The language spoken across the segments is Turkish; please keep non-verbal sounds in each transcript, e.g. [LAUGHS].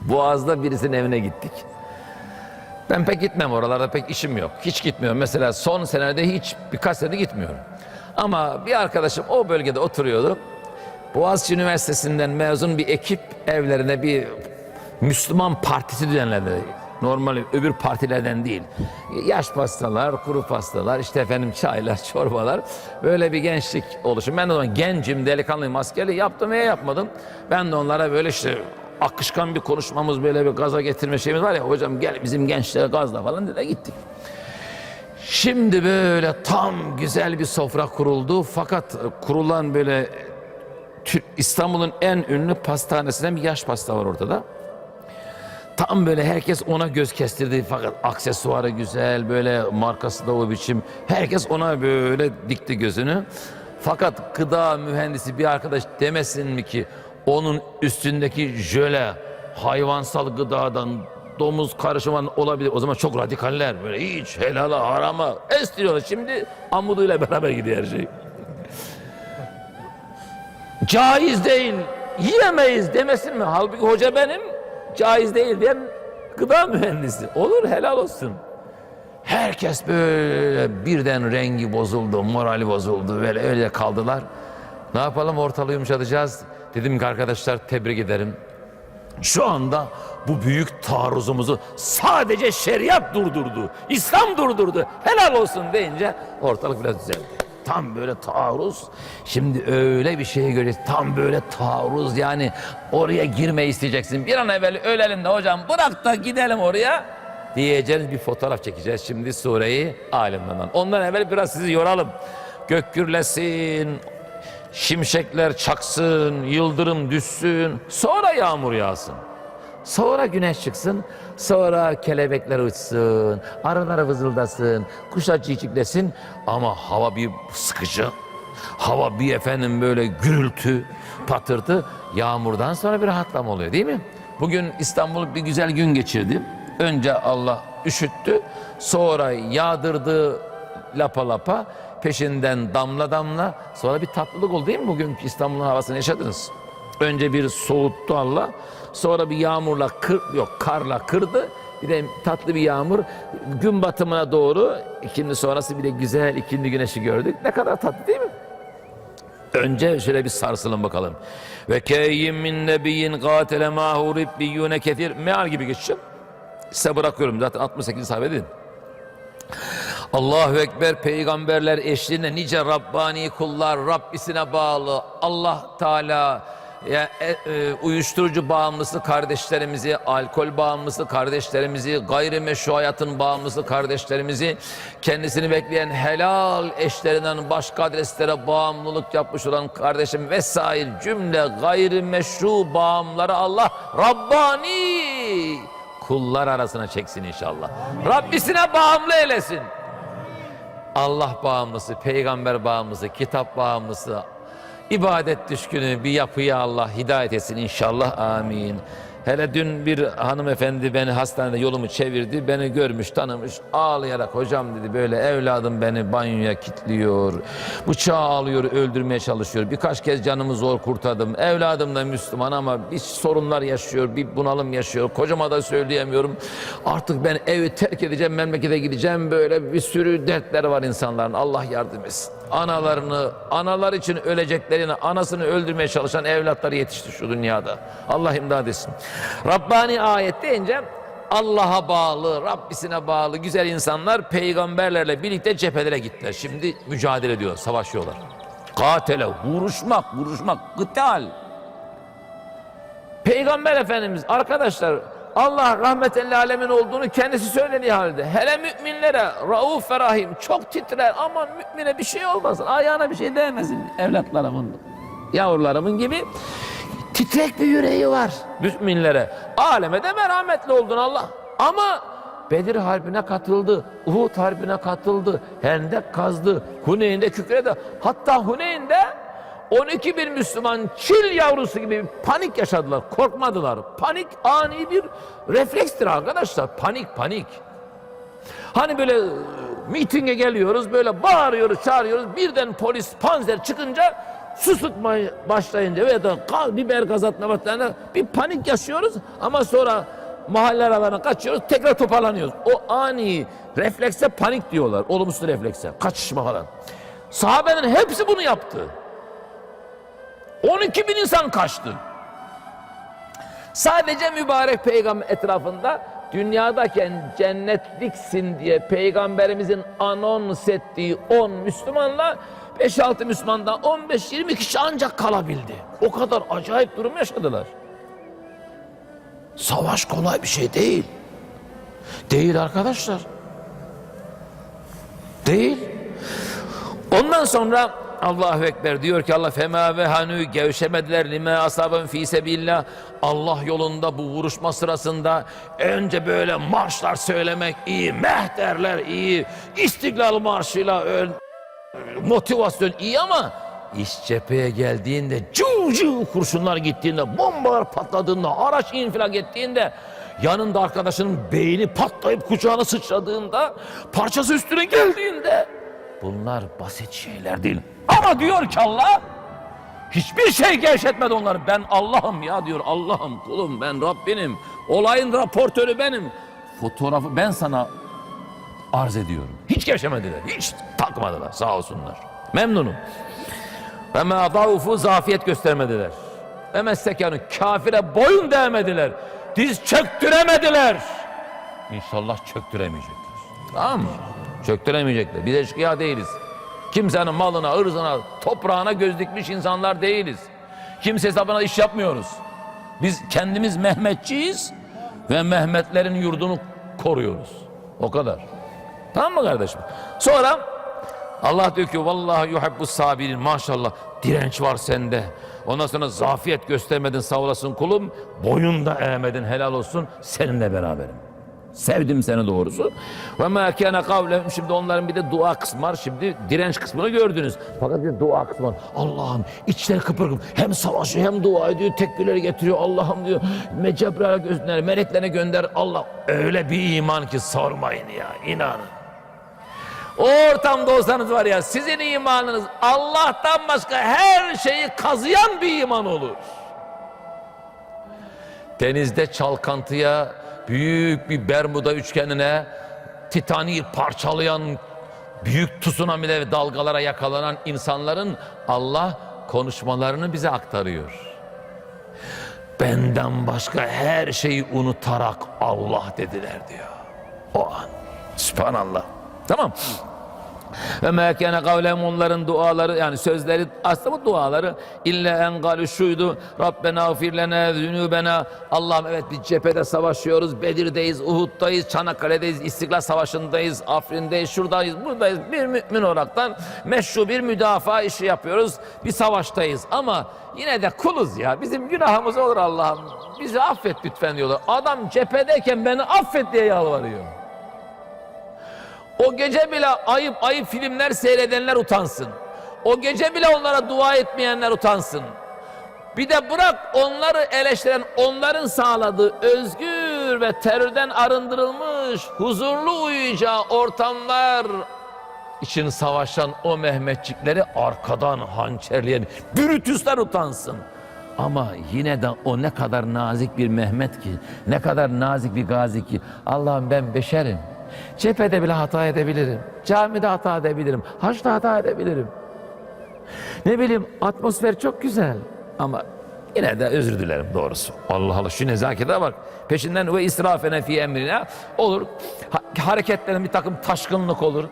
Boğaz'da birisinin evine gittik. Ben pek gitmem oralarda pek işim yok. Hiç gitmiyorum. Mesela son senelerde hiç birkaç senedir gitmiyorum. Ama bir arkadaşım o bölgede oturuyordu. Boğaziçi Üniversitesi'nden mezun bir ekip evlerine bir Müslüman partisi düzenledi. Normal öbür partilerden değil. Yaş pastalar, kuru pastalar, işte efendim çaylar, [LAUGHS] çorbalar. Böyle bir gençlik oluşum. Ben de o zaman gencim, delikanlıyım, askeri yaptım veya yapmadım. Ben de onlara böyle işte akışkan bir konuşmamız böyle bir gaza getirme şeyimiz var ya hocam gel bizim gençlere gazla falan dedi gittik. Şimdi böyle tam güzel bir sofra kuruldu fakat kurulan böyle İstanbul'un en ünlü pastanesinden bir yaş pasta var ortada. Tam böyle herkes ona göz kestirdi fakat aksesuarı güzel böyle markası da o biçim. Herkes ona böyle dikti gözünü. Fakat gıda mühendisi bir arkadaş demesin mi ki onun üstündeki jöle hayvansal gıdadan domuz karışımı olabilir. O zaman çok radikaller böyle hiç helala harama estiriyorlar. Şimdi amuduyla beraber gidiyor her şey caiz değil, yiyemeyiz demesin mi? Halbuki hoca benim, caiz değil diyen gıda mühendisi. Olur helal olsun. Herkes böyle birden rengi bozuldu, morali bozuldu. Böyle öyle kaldılar. Ne yapalım ortalığı yumuşatacağız. Dedim ki arkadaşlar tebrik ederim. Şu anda bu büyük taarruzumuzu sadece şeriat durdurdu. İslam durdurdu. Helal olsun deyince ortalık biraz düzeldi. Tam böyle taarruz. Şimdi öyle bir şeye göreceğiz. Tam böyle taarruz yani oraya girmeyi isteyeceksin. Bir an evvel ölelim de hocam bırak da gidelim oraya diyeceğiz bir fotoğraf çekeceğiz şimdi sureyi alimden. Ondan evvel biraz sizi yoralım. Gök gürlesin, şimşekler çaksın, yıldırım düşsün, sonra yağmur yağsın. Sonra güneş çıksın, sonra kelebekler uçsun, arılar vızıldasın, kuşlar çiçeklesin ama hava bir sıkıcı, hava bir efendim böyle gürültü, patırtı, yağmurdan sonra bir rahatlama oluyor değil mi? Bugün İstanbul bir güzel gün geçirdi. Önce Allah üşüttü, sonra yağdırdı lapa lapa, peşinden damla damla, sonra bir tatlılık oldu değil mi bugün İstanbul'un havasını yaşadınız? Önce bir soğuttu Allah. Sonra bir yağmurla kır, yok karla kırdı. Bir de tatlı bir yağmur. Gün batımına doğru ikindi sonrası bir de güzel ikindi güneşi gördük. Ne kadar tatlı değil mi? Önce şöyle bir sarsılın bakalım. Ve keyyim min nebiyyin gatele mahu ribbiyyune ketir. Meal gibi geçeceğim. Size bırakıyorum zaten 68 sayfa dedim. Allahu Ekber peygamberler eşliğinde nice Rabbani kullar Rabbisine bağlı Allah Teala ya, e, e, uyuşturucu bağımlısı kardeşlerimizi, alkol bağımlısı kardeşlerimizi, gayrimeşru hayatın bağımlısı kardeşlerimizi, kendisini bekleyen helal eşlerinden başka adreslere bağımlılık yapmış olan kardeşim vesaire cümle gayrimeşru bağımları Allah Rabbani kullar arasına çeksin inşallah. Rabbisine bağımlı eylesin. Allah bağımlısı, peygamber bağımlısı, kitap bağımlısı, ibadet düşkünü bir yapıya Allah hidayet etsin inşallah amin. Hele dün bir hanımefendi beni hastanede yolumu çevirdi. Beni görmüş, tanımış. Ağlayarak hocam dedi böyle evladım beni banyoya kilitliyor. Bıçağı alıyor, öldürmeye çalışıyor. Birkaç kez canımı zor kurtardım. Evladım da Müslüman ama bir sorunlar yaşıyor, bir bunalım yaşıyor. Kocama da söyleyemiyorum. Artık ben evi terk edeceğim, memlekete gideceğim. Böyle bir sürü dertler var insanların. Allah yardım etsin. Analarını, analar için öleceklerini, anasını öldürmeye çalışan evlatları yetişti şu dünyada. Allah imdad etsin. Rabbani ayet deyince Allah'a bağlı, Rabbisine bağlı güzel insanlar peygamberlerle birlikte cephelere gittiler. Şimdi mücadele ediyor, savaşıyorlar. Katele, vuruşmak, vuruşmak, gıtal. Peygamber Efendimiz arkadaşlar Allah rahmetelli alemin olduğunu kendisi söylediği halde hele müminlere rauf ve rahim çok titrer aman mümine bir şey olmasın ayağına bir şey değmesin evlatlarımın yavrularımın gibi titrek bir yüreği var müminlere aleme de merhametli oldun Allah ama Bedir Harbi'ne katıldı, Uhud Harbi'ne katıldı, Hendek kazdı, Huneyn'de kükredi. Hatta Huneyn'de 12 bin Müslüman çil yavrusu gibi panik yaşadılar, korkmadılar. Panik ani bir reflekstir arkadaşlar. Panik, panik. Hani böyle e, mitinge geliyoruz, böyle bağırıyoruz, çağırıyoruz. Birden polis, panzer çıkınca su sıkmaya başlayınca veya da biber gaz atma başlayınca bir panik yaşıyoruz ama sonra mahalle aralarına kaçıyoruz tekrar toparlanıyoruz. O ani reflekse panik diyorlar. Olumsuz reflekse. Kaçışma falan. Sahabenin hepsi bunu yaptı. 12 bin insan kaçtı. Sadece mübarek peygamber etrafında dünyadayken cennetliksin diye peygamberimizin anons ettiği 10 Müslümanla 5-6 Müslümandan 15-20 kişi ancak kalabildi. O kadar acayip durum yaşadılar. Savaş kolay bir şey değil. Değil arkadaşlar. Değil. Ondan sonra Allahu Ekber diyor ki Allah fema ve hanü gevşemediler lime asabın fi sebillah Allah yolunda bu vuruşma sırasında önce böyle marşlar söylemek iyi mehterler iyi istiklal marşıyla ön, motivasyon iyi ama iş cepheye geldiğinde cıv cıv kurşunlar gittiğinde bombalar patladığında araç infilak ettiğinde yanında arkadaşının beyni patlayıp kucağına sıçradığında parçası üstüne geldiğinde bunlar basit şeyler değil. Ama diyor ki Allah hiçbir şey gevşetmedi onları. Ben Allah'ım ya diyor Allah'ım kulum ben Rabbinim. Olayın raportörü benim. Fotoğrafı ben sana arz ediyorum. Hiç gevşemediler. Hiç takmadılar sağ olsunlar. Memnunum. Ve ma daufu zafiyet göstermediler. Ve messekânü kafire boyun değmediler. Diz çöktüremediler. İnşallah çöktüremeyecekler. Tamam mı? Çöktüremeyecekler. Biz eşkıya değiliz. Kimsenin malına, ırzına, toprağına göz dikmiş insanlar değiliz. Kimse hesabına iş yapmıyoruz. Biz kendimiz Mehmetçiyiz ve Mehmetlerin yurdunu koruyoruz. O kadar. Tamam mı kardeşim? Sonra Allah diyor ki vallahi yuhibbus sabirin maşallah direnç var sende. Ondan sonra zafiyet göstermedin sağ olasın kulum. Boyun eğmedin helal olsun seninle beraberim. Sevdim seni doğrusu. Ve ma kana kavlehum şimdi onların bir de dua kısmı var. Şimdi direnç kısmını gördünüz. Fakat bir dua kısmı var. Allah'ım içleri kıpır kıpır. Hem savaşıyor hem dua ediyor. Tekbirleri getiriyor. Allah'ım diyor. Cebrail'e gönder, meleklerine gönder. Allah öyle bir iman ki sormayın ya. inanın. O ortamda olsanız var ya sizin imanınız Allah'tan başka her şeyi kazıyan bir iman olur. Denizde çalkantıya, büyük bir Bermuda üçgenine, Titanik'i parçalayan büyük tsunami'de ve dalgalara yakalanan insanların Allah konuşmalarını bize aktarıyor. Benden başka her şeyi unutarak Allah dediler diyor. O an. Sübhanallah. Tamam. Ve mekene kavlem onların duaları yani sözleri aslında duaları illa en galu şuydu Rabbena gfir lena zünubena Allah'ım evet biz cephede savaşıyoruz Bedir'deyiz, Uhud'dayız, Çanakkale'deyiz, İstiklal Savaşı'ndayız, Afrin'deyiz, şuradayız, buradayız. Bir mümin olaraktan meşru bir müdafaa işi yapıyoruz bir savaştayız. Ama yine de kuluz ya bizim günahımız olur Allah'ım. Bizi affet lütfen diyorlar. Adam cephedeyken beni affet diye yalvarıyor. O gece bile ayıp ayıp filmler seyredenler utansın. O gece bile onlara dua etmeyenler utansın. Bir de bırak onları eleştiren onların sağladığı özgür ve terörden arındırılmış huzurlu uyuyacağı ortamlar için savaşan o Mehmetçikleri arkadan hançerleyen Brutuslar utansın. Ama yine de o ne kadar nazik bir Mehmet ki, ne kadar nazik bir gazi ki. Allah'ım ben beşerim. Cephede bile hata edebilirim. Camide hata edebilirim. Haçta hata edebilirim. Ne bileyim atmosfer çok güzel. Ama yine de özür dilerim doğrusu. Allah Allah şu nezakete bak. Peşinden ve israfene fi emrine olur. Ha- hareketlerin bir takım taşkınlık olur.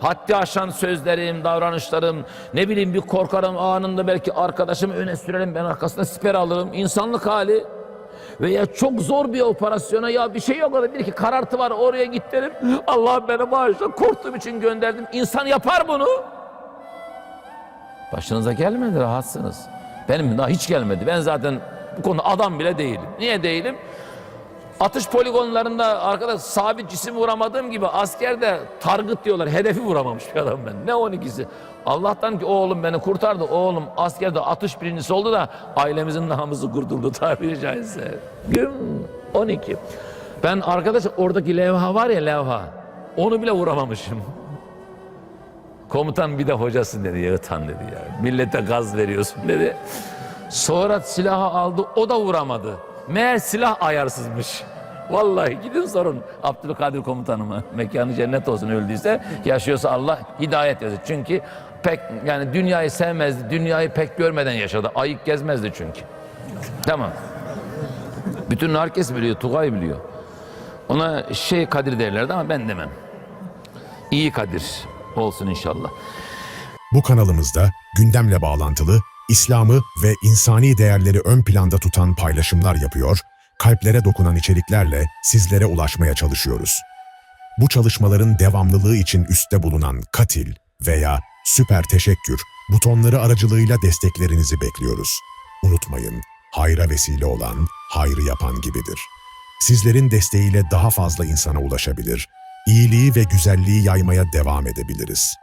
Haddi aşan sözlerim, davranışlarım, ne bileyim bir korkarım anında belki arkadaşımı öne sürerim ben arkasına siper alırım. İnsanlık hali. Veya çok zor bir operasyona ya bir şey yok orada iki karartı var oraya git derim. Allah beni bağışla korktuğum için gönderdim. İnsan yapar bunu. Başınıza gelmedi rahatsınız. Benim daha hiç gelmedi. Ben zaten bu konuda adam bile değilim. Niye değilim? Atış poligonlarında arkadaş sabit cisim vuramadığım gibi askerde target diyorlar. Hedefi vuramamış bir adam ben. Ne 12'si? Allah'tan ki oğlum beni kurtardı. Oğlum askerde atış birincisi oldu da ailemizin namusu kurtuldu tabiri caizse. Güm 12. Ben arkadaş oradaki levha var ya levha. Onu bile vuramamışım. Komutan bir de hocasın dedi. Yağıtan dedi ya. Millete gaz veriyorsun dedi. Sonra silahı aldı o da vuramadı. Meğer silah ayarsızmış. Vallahi gidin sorun Abdülkadir komutanıma. Mekanı cennet olsun öldüyse. Yaşıyorsa Allah hidayet versin. Çünkü pek yani dünyayı sevmezdi. Dünyayı pek görmeden yaşadı. Ayık gezmezdi çünkü. Tamam. Bütün herkes biliyor. Tugay biliyor. Ona şey Kadir derlerdi ama ben demem. İyi Kadir olsun inşallah. Bu kanalımızda gündemle bağlantılı, İslam'ı ve insani değerleri ön planda tutan paylaşımlar yapıyor, kalplere dokunan içeriklerle sizlere ulaşmaya çalışıyoruz. Bu çalışmaların devamlılığı için üstte bulunan katil veya süper teşekkür butonları aracılığıyla desteklerinizi bekliyoruz. Unutmayın, hayra vesile olan, hayrı yapan gibidir. Sizlerin desteğiyle daha fazla insana ulaşabilir, iyiliği ve güzelliği yaymaya devam edebiliriz.